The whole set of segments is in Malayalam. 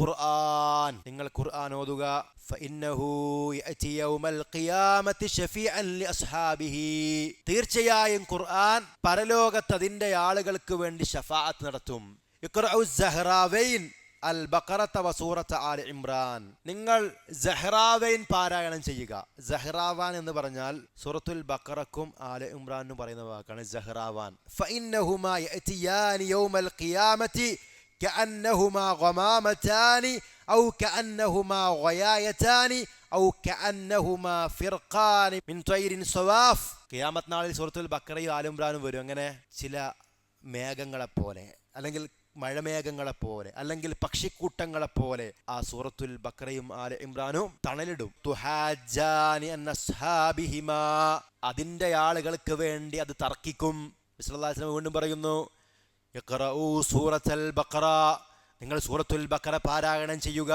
ഖുർആൻ. നിങ്ങൾ ഖുർആൻ ഓതുക. ഫഇന്നഹു യൗമൽ ഖിയാമത്തി ഷഫീഅൻ തീർച്ചയായും ഖുർആൻ പരലോകത്ത് അതിന്റെ ആളുകൾക്ക് വേണ്ടി ഷഫാത്ത് നടത്തും. ഇഖ്റഉ അൽ ബക്കറത്ത ഇമ്രാൻ. നിങ്ങൾ ജഹ്റാവൈൻ പാരായണം ചെയ്യുക. ജഹ്റാവാൻ എന്ന് പറഞ്ഞാൽ സൂറത്തുൽ ബക്കറക്കും ആൽ ഇമ്രാനും പറയുന്ന വാക്കാണ് ജഹ്റാവാൻ യൗമൽ ഖിയാമത്തി كأنهما غمامتان أو كأنهما غيايتان أو كأنهما فرقان من طير صواف ഖിയാമത്ത് നാളിൽ സൂറത്തുൽ ബക്കറയും ആലുംബ്രാനും വരും അങ്ങനെ ചില മേഘങ്ങളെപ്പോലെ അല്ലെങ്കിൽ മഴമേഘങ്ങളെപ്പോലെ അല്ലെങ്കിൽ പക്ഷിക്കൂട്ടങ്ങളെപ്പോലെ ആ സൂറത്തുൽ ബക്കറയും ആല ഇമ്രാനും തണലിടും തുഹാജാനി അന്ന അസ്ഹാബിഹിമാ. അതിന്റെ ആളുകൾക്ക് വേണ്ടി അത് തർക്കിക്കും വിശ്വല്ലാസ്ലം വീണ്ടും പറയുന്നു ഇഖ്റഊ സൂറത്തുൽ ബഖറ. നിങ്ങൾ സൂറത്തുൽ ബഖറ പാരായണം ചെയ്യുക.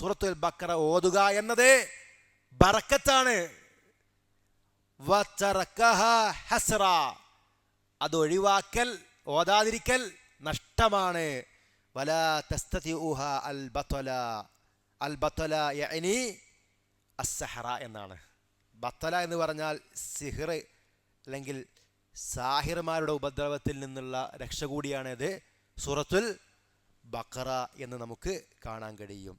സൂറത്തുൽ ബഖറ ഓതുക എന്നത് ബറക്കത്താണ്. അത് ഒഴിവാക്കൽ ഓതാതിരിക്കൽ നഷ്ടമാണ്. വലാ തസ്തതിഉഹ അൽ ബതല അൽ ബത്തല യഅനി അസ്സഹറ എന്നാണ്. ബത്തല എന്ന് പറഞ്ഞാൽ സിഹിർ അല്ലെങ്കിൽ സാഹിർമാരുടെ ഉപദ്രവത്തിൽ നിന്നുള്ള രക്ഷ കൂടിയാണിത് സൂറത്തുൽ ബക്കറ എന്ന് നമുക്ക് കാണാൻ കഴിയും.